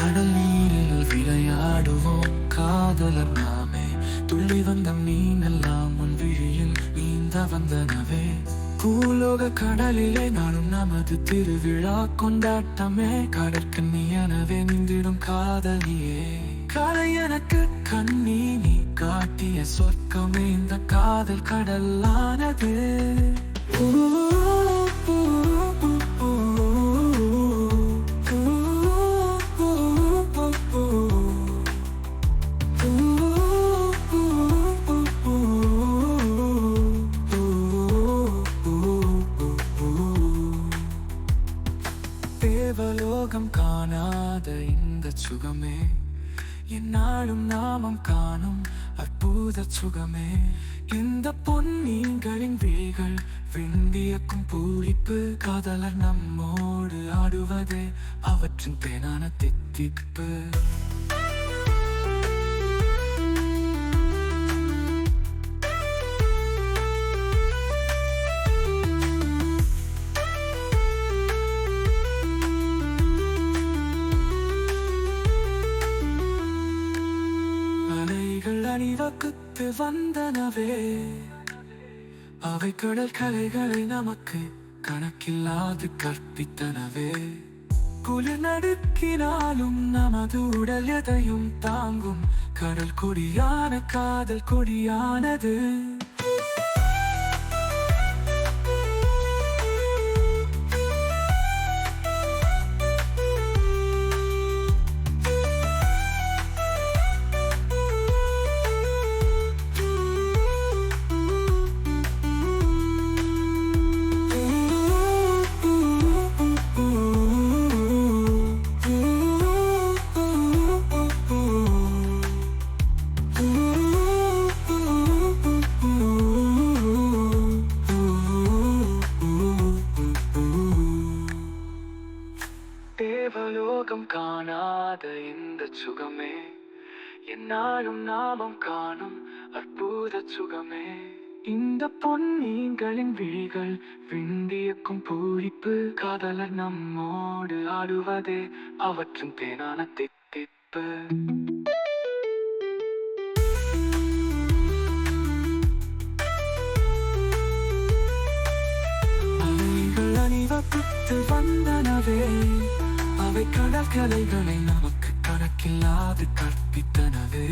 கடல் நீரில் விளையாடுவோம். காதலர் நாமே துள்ளி வந்த மீனெல்லாம் உன் விழியில் நீந்த வந்தனவே. பூலோக கடலிலே நானும் நமது திருவிழா கொண்டாட்டமே. கடற்கு நீ நின்றிடும் காதலியே. கலை எனக்கு கண்ணி நீ காட்டிய சொர்க்கமே இந்த காதல் கடலானது. காணாத இந்த சுகமே. என்னாலும் நாமம் காணும் அற்புத சுகமே. இந்த பொன்னீங்களின் விழிகள் விண்டியக்கும் பூரிப்பு காதலர் நம்மோடு ஆடுவதே அவற்றின் தேனான தித்திப்பு. அலைகள் வந்தனவே. அவை கடல் கலைகளை நமக்கு கணக்கில்லாது கற்பித்தனவே. குளிர் நடுக்கினாலும் நமது உடல் எதையும் தாங்கும். கடல் கொடியான காதல் கொடியானது. தேவலோகம் காணாத இந்த சுகமே. என்னாலும் நாமம் காணும் அற்புத சுகமே. இந்த பொன்னீங்களின் விழிகள் விண்டியக்கும் பூரிப்பு. காதலர் நம்மோடு ஆடுவதே அவற்றின் தேனான தித்திப்பு. அவை கடற்கலைகளை நமக்கு கணக்கில்லாது கற்பித்தனவே.